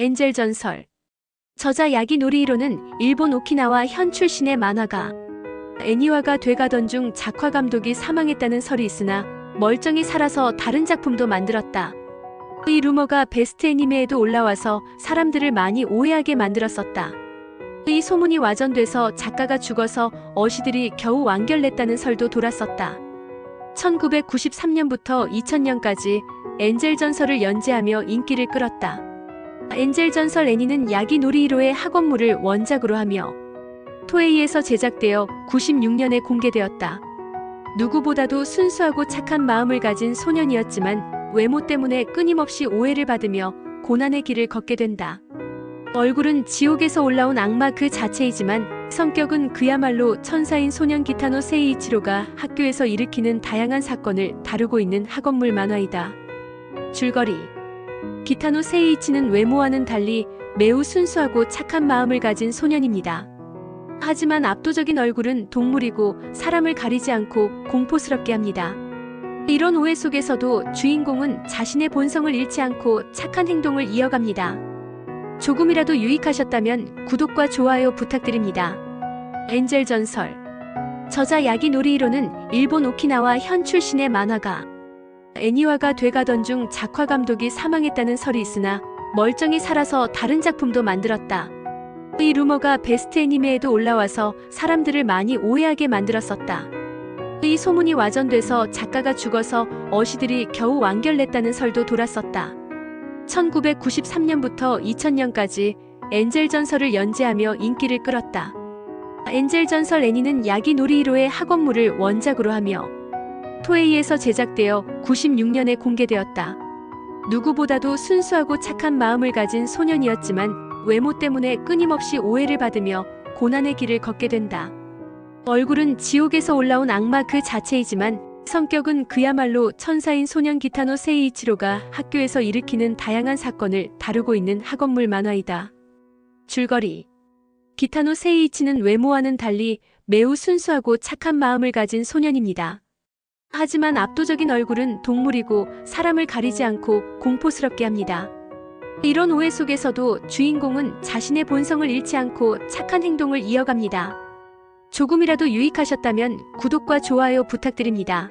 엔젤 전설 저자 야기 노리히로는 일본 오키나와 현 출신의 만화가 애니화가 돼가던 중 작화 감독이 사망했다는 설이 있으나 멀쩡히 살아서 다른 작품도 만들었다. 이 루머가 베스트 애니메에도 올라와서 사람들을 많이 오해하게 만들었었다. 이 소문이 와전돼서 작가가 죽어서 어시들이 겨우 완결냈다는 설도 돌았었다. 1993년부터 2000년까지 엔젤 전설을 연재하며 인기를 끌었다. 엔젤 전설 애니는 야기 노리히로의 학원물을 원작으로 하며 토에이에서 제작되어 96년에 공개되었다. 누구보다도 순수하고 착한 마음을 가진 소년이었지만 외모 때문에 끊임없이 오해를 받으며 고난의 길을 걷게 된다. 얼굴은 지옥에서 올라온 악마 그 자체이지만 성격은 그야말로 천사인 소년 기타노 세이이치로가 학교에서 일으키는 다양한 사건을 다루고 있는 학원물 만화이다. 줄거리 기타노 세이이치는 외모와는 달리 매우 순수하고 착한 마음을 가진 소년입니다. 하지만 압도적인 얼굴은 동물이고 사람을 가리지 않고 공포스럽게 합니다. 이런 오해 속에서도 주인공은 자신의 본성을 잃지 않고 착한 행동을 이어갑니다. 조금이라도 유익하셨다면 구독과 좋아요 부탁드립니다. 엔젤 전설 저자 야기 노리히로는 일본 오키나와 현 출신의 만화가 애니화가 돼가던 중 작화 감독이 사망했다는 설이 있으나 멀쩡히 살아서 다른 작품도 만들었다. 이 루머가 베스트 애니메에도 올라와서 사람들을 많이 오해하게 만들었었다. 이 소문이 와전돼서 작가가 죽어서 어시들이 겨우 완결냈다는 설도 돌았었다. 1993년부터 2000년까지 엔젤 전설을 연재하며 인기를 끌었다. 엔젤 전설 애니는 야기 노리히로의 학원물을 원작으로 하며 토에이에서 제작되어 96년에 공개되었다. 누구보다도 순수하고 착한 마음을 가진 소년이었지만 외모 때문에 끊임없이 오해를 받으며 고난의 길을 걷게 된다. 얼굴은 지옥에서 올라온 악마 그 자체이지만 성격은 그야말로 천사인 소년 기타노 세이이치로가 학교에서 일으키는 다양한 사건을 다루고 있는 학원물 만화이다. 줄거리 기타노 세이이치는 외모와는 달리 매우 순수하고 착한 마음을 가진 소년입니다. 하지만 압도적인 얼굴은 동물이고 사람을 가리지 않고 공포스럽게 합니다. 이런 오해 속에서도 주인공은 자신의 본성을 잃지 않고 착한 행동을 이어갑니다. 조금이라도 유익하셨다면 구독과 좋아요 부탁드립니다.